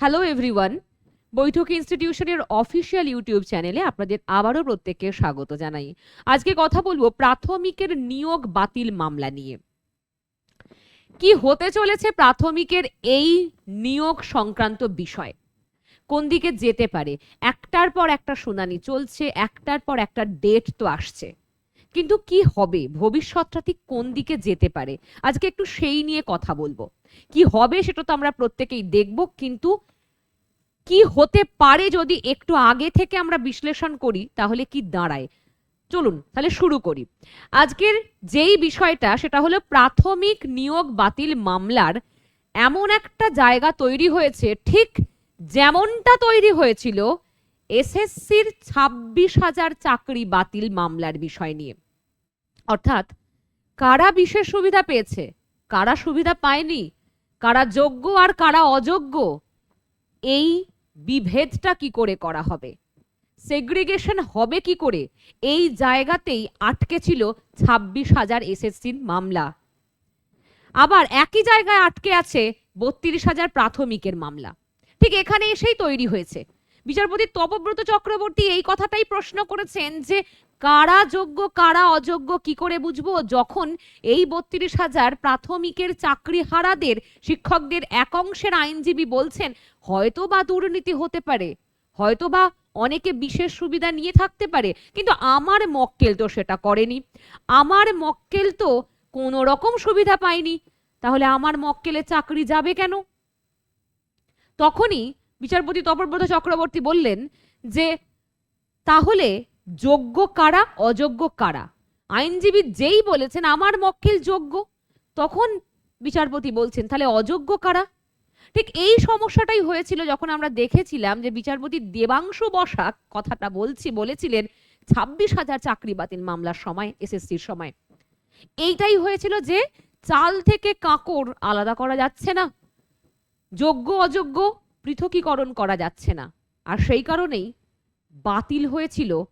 Hello everyone বৈঠক ইনস্টিটিউশনের official YouTube চ্যানেলে আপনাদের আবারও প্রত্যেককে স্বাগত জানাই। আজকে কথা বলব প্রাথমিকের নিয়োগ বাতিল মামলা নিয়ে। কি হতে চলেছে প্রাথমিকের এই নিয়োগ সংক্রান্ত বিষয়? কোন দিকে যেতে পারে? একটার পর একটা শুনানি চলছে, একটার পর একটা ডেট তো আসছে। কিন্তু কি হবে? ভবিষ্যৎটা ঠিক কোন দিকে যেতে পারে? আজকে একটু সেই নিয়ে কথা বলব। কি হবে সেটা তো আমরা প্রত্যেকেই দেখব, কিন্তু কি হতে পারে যদি একটু আগে থেকে আমরা বিশ্লেষণ করি, তাহলে কি দাঁড়ায়? চলুন, তাহলে শুরু করি। আজকের যেই বিষয়টা, সেটা হলো প্রাথমিক নিয়োগ বাতিল মামলার এমন একটা জায়গা তৈরি হয়েছে, ঠিক যেমনটা তৈরি হয়েছিল এসএসসির ছাব্বিশ হাজার চাকরি বাতিল মামলার বিষয় নিয়ে। অর্থাৎ, কারা বিশেষ সুবিধা পেয়েছে? কারা সুবিধা পায়নি? কারা যোগ্য আর কারা অযোগ্য? এই বিভেদটা কি করে করা হবে? সেগ্রিগেশন হবে কি করে? এই জায়গাতেই আটকে ছিল ছাব্বিশ হাজার এসএসসির মামলা। আবার একই জায়গায় আটকে আছে বত্রিশ হাজার প্রাথমিকের মামলা। ঠিক এখানে এসেই তৈরি হয়েছে। বিচারপতি তপব্রত চক্রবর্তী এই কথাটাই প্রশ্ন করেছেন যে কারা যোগ্য, কারা অযোগ্য, কি করে বুঝব? যখন এই বত্রিশ হাজার প্রাথমিকের চাকরি হারাদের শিক্ষকদের এক অংশের আইনজীবী বলছেন, হয়তো বা দুর্নীতি হতে পারে, হয়তো বা অনেকে বিশেষ সুবিধা নিয়ে থাকতে পারে, কিন্তু আমার মক্কেল তো সেটা করেনি। আমার মক্কেল তো কোনো রকম সুবিধা পায়নি। তাহলে আমার মক্কেলে চাকরি যাবে কেন? তখনই বিচারপতি তপব্রত চক্রবর্তী বললেন যে, তাহলে যোগ্য কারা, অযোগ্য কারা? আইনজীবী যেই বলেছেন, আমার মক্কেল যোগ্য তখন বিচারপতি বলছেন, তাহলে অযোগ্য কারা? ঠিক এই সমস্যাটাই হয়েছিল যখন আমরা দেখেছিলাম যে বিচারপতি দেবাংশু বসাক কথাটা বলছি, বলেছিলেন, ছাব্বিশ হাজার চাকরি বাতিল মামলার সময়, এসএসসির সময়। এইটাই হয়েছিল যে, চাল থেকে কাঁকর আলাদা করা যাচ্ছে না। যোগ্য, অযোগ্য পৃথকীকরণ করা যাচ্ছে না। আর সেই কারণেই বাতিল হয়েছিল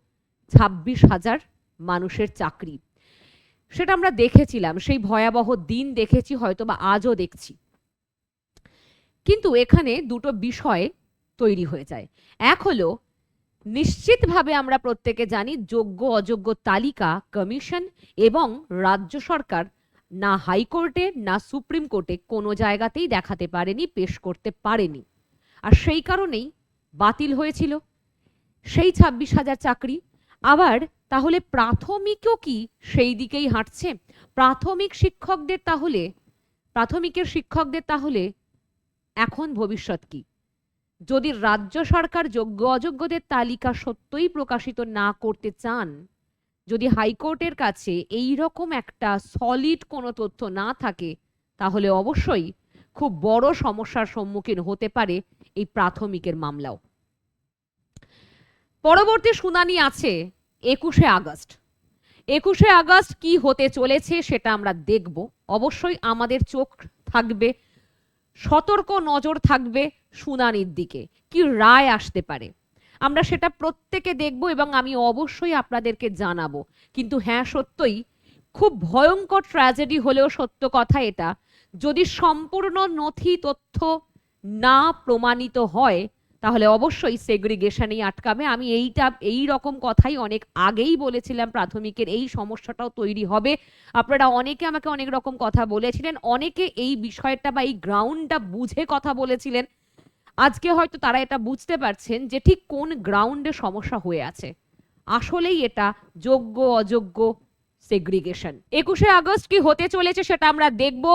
ছাব্বিশ হাজার মানুষের চাকরি। সেটা আমরা দেখেছিলাম, সেই ভয়াবহ দিন দেখেছি হয়তো বা আজও দেখছি। কিন্তু এখানে দুটো বিষয় তৈরি হয়ে যায়। এক হলো, নিশ্চিতভাবে আমরা প্রত্যেকে জানি যোগ্য অযোগ্য তালিকা, কমিশন এবং রাজ্য সরকার না হাইকোর্টে না সুপ্রিম কোর্টে কোনো জায়গাতেই দেখাতে পারেনি, পেশ করতে পারেনি। আর সেই কারণেই বাতিল হয়েছিল। সেই ছাব্বিশ হাজার চাকরি। আবার তাহলে প্রাথমিকও কি সেই দিকেই হাঁটছে? প্রাথমিক শিক্ষকদের তাহলে, প্রাথমিকের শিক্ষকদের তাহলে এখন ভবিষ্যৎ কি? যদি রাজ্য সরকার যোগ্য অযোগ্যদের তালিকা সত্যই প্রকাশিত না করতে চান, যদি হাইকোর্টের কাছে এই রকম একটা সলিড কোনো তথ্য না থাকে, তাহলে অবশ্যই খুব বড় সমস্যার সম্মুখীন হতে পারে এই প্রাথমিকের মামলাও। পরবর্তী শুনানি আছে একুশে আগস্ট। একুশে আগস্ট কি হতে চলেছে সেটা আমরা দেখব। অবশ্যই আমাদের চোখ থাকবে, সতর্ক নজর থাকবে শুনানির দিকে, কি রায় আসতে পারে। আমরা সেটা প্রত্যেকে দেখব এবং আমি অবশ্যই আপনাদেরকে জানাব। কিন্তু হ্যাঁ সত্যই খুব ভয়ঙ্কর ট্র্যাজেডি হলেও সত্য কথা এটা। যদি সম্পূর্ণ নথি তথ্য না প্রমাণিত হয়, তাহলে অবশ্যই সেগ্রিগেশনেই আটকাবে। আমি এইটা, এই রকম কথাই অনেক আগেই বলেছিলাম প্রাথমিকের, এই সমস্যাটাও তৈরি হবে। আপনারা অনেকে আমাকে অনেক রকম কথা বলেছিলেন, অনেকে এই বিষয়টা বা এই গ্রাউন্ডটা বুঝে কথা বলেছিলেন। আজকে হয়তো তারা এটা বুঝতে পারছেন যে ঠিক কোন গ্রাউন্ডে সমস্যা হয়ে আছে। আসলেই এটা যোগ্য, অযোগ্য সেগ্রিগেশন একুশে আগস্ট কি হতে চলেছে সেটা আমরা দেখব।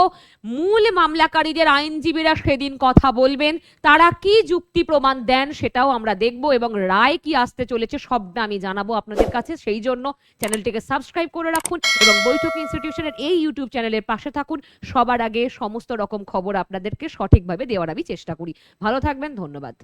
মূল মামলাকারীদের আইনজীবীরা সেদিন কথা বলবেন। তারা কি যুক্তি প্রমাণ দেন সেটাও আমরা দেখব এবং রায় কি আসতে চলেছে সবটা আমি জানাব আপনাদের কাছে। সেই জন্য চ্যানেলটিকে সাবস্ক্রাইব করে রাখুন এবং বৈঠক ইনস্টিটিউশনের এই ইউটিউব চ্যানেলের পাশে থাকুন। সবার আগে সমস্ত রকম খবর আপনাদেরকে সঠিকভাবে দেওয়ার আমি চেষ্টা করি। ভালো থাকবেন, ধন্যবাদ।